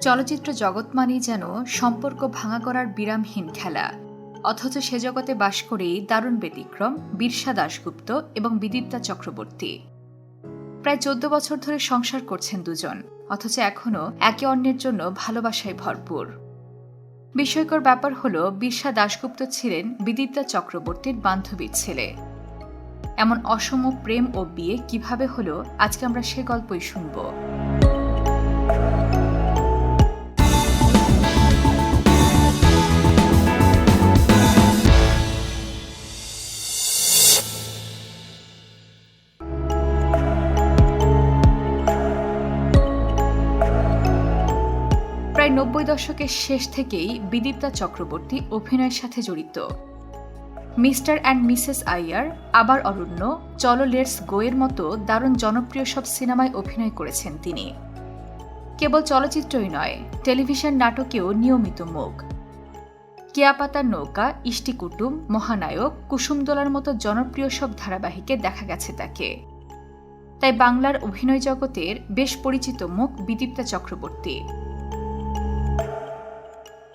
চলচ্চিত্র জগৎ মানেই যেন সম্পর্ক ভাঙা করার বিরামহীন খেলা। অথচ সে জগতে বাস করেই দারুণ ব্যতিক্রম, বীরসা দাশগুপ্ত এবং বিদিতা চক্রবর্তী। প্রায় চোদ্দ বছর ধরে সংসার করছেন দুজন, অথচ এখনও একে অন্যের জন্য ভালোবাসায় ভরপুর। বিস্ময়কর ব্যাপার হল, বীরসা দাশগুপ্ত ছিলেন বিদিতা চক্রবর্তীর বান্ধবীর ছেলে। এমন অসম প্রেম ও বিয়ে কীভাবে হলো, আজকে আমরা সে গল্পই শুনব। প্রায় নব্বই দশকের শেষ থেকেই বিদিতা চক্রবর্তী অভিনয়ের সাথে জড়িত। মিস্টার অ্যান্ড মিসেস আইয়ার, আবার অরণ্য, চলো লেটস গোয়ের মতো দারুণ জনপ্রিয় সব সিনেমায় অভিনয় করেছেন তিনি। কেবল চলচ্চিত্রই নয়, টেলিভিশন নাটকেও নিয়মিত মুখ। কেয়াপাতার নৌকা ইষ্টিকুটুম মহানায়ক কুসুমদোলার মতো জনপ্রিয় সব ধারাবাহিকে দেখা গেছে তাকে। তাই বাংলার অভিনয় জগতের বেশ পরিচিত মুখ বিদীপ্তা চক্রবর্তী।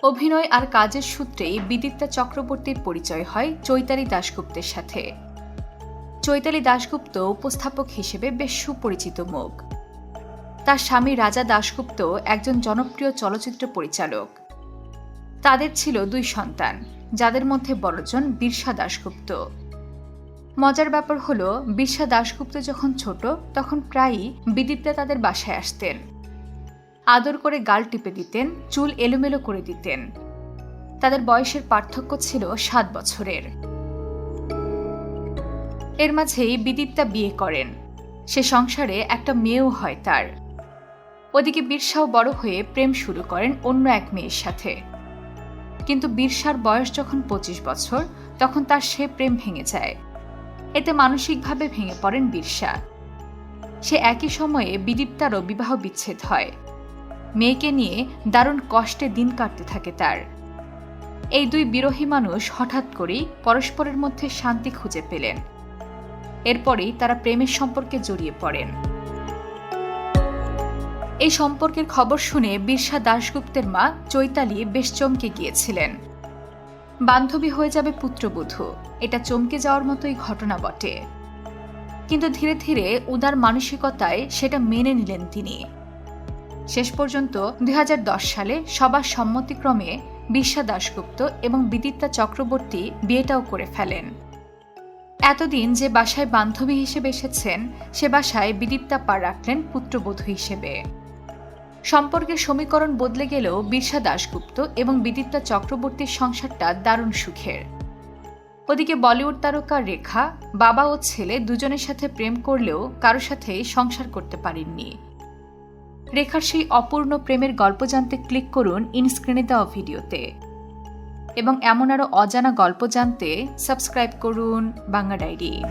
অভিনয় আর কাজের সূত্রেই বিদিতা চক্রবর্তীর পরিচয় হয় চৈতালি দাশগুপ্তের সাথে। চৈতালি দাশগুপ্ত উপস্থাপক হিসেবে বেশ সুপরিচিত মুখ। তার স্বামী রাজা দাশগুপ্ত একজন জনপ্রিয় চলচ্চিত্র পরিচালক। তাদের ছিল দুই সন্তান, যাদের মধ্যে বড়জন বীরসা দাশগুপ্ত। মজার ব্যাপার হলো, বীরসা দাশগুপ্ত যখন ছোট, তখন প্রায়ই বিদিতা তাদের বাসায় আসতেন। আদর করে গাল টিপে দিতেন, চুল এলোমেলো করে দিতেন। তাদের বয়সের পার্থক্য ছিল সাত বছরের। এর মাঝেই বিদিত্যা বিয়ে করেন। সে সংসারে একটা মেয়েও হয় তার। ওদিকে বীরসাও বড় হয়ে প্রেম শুরু করেন অন্য এক মেয়ের সাথে। কিন্তু বীরসার বয়স যখন পঁচিশ বছর, তখন তার সে প্রেম ভেঙে যায়। এতে মানসিকভাবে ভেঙে পড়েন বীরসা। সে একই সময়ে বিদীপ্তারও বিবাহ বিচ্ছেদ হয়। মেয়েকে নিয়ে দারুণ কষ্টে দিন কাটতে থাকে তার। এই দুই বিরোহী মানুষ হঠাৎ করেই পরস্পরের মধ্যে শান্তি খুঁজে পেলেন। এরপরেই তারা প্রেমের সম্পর্কে জড়িয়ে পড়েন। এই সম্পর্কের খবর শুনে বিরসা দাশগুপ্তের মা চৈতালি বেশ চমকে গিয়েছিলেন। বান্ধবী হয়ে যাবে পুত্রবধূ, এটা চমকে যাওয়ার মতোই ঘটনা বটে। কিন্তু ধীরে ধীরে উদার মানসিকতায় সেটা মেনে নিলেন তিনি। শেষ পর্যন্ত দুই হাজার দশ সালে সবার সম্মতিক্রমে বিশ্বা দাশগুপ্ত এবং বিদিতা চক্রবর্তী বিয়েটাও করে ফেলেন। এতদিন যে বাসায় বান্ধবী হিসেবে এসেছেন, সে বাসায় বিদিতা পা রাখলেন পুত্রবধূ হিসেবে। সম্পর্কের সমীকরণ বদলে গেলেও বিরসা দাশগুপ্ত এবং বিদিতা চক্রবর্তীর সংসারটা দারুণ সুখের। ওদিকে বলিউড তারকা রেখা, বাবা ও ছেলে দুজনের সাথে প্রেম করলেও কারও সাথে সংসার করতে পারেননি। রেখার সেই অপূর্ণ প্রেমের গল্প জানতে ক্লিক করুন ইনস্ক্রিনে দেওয়া ভিডিওতে। এবং এমন আরও অজানা গল্প জানতে সাবস্ক্রাইব করুন বাংলা ডায়েরি।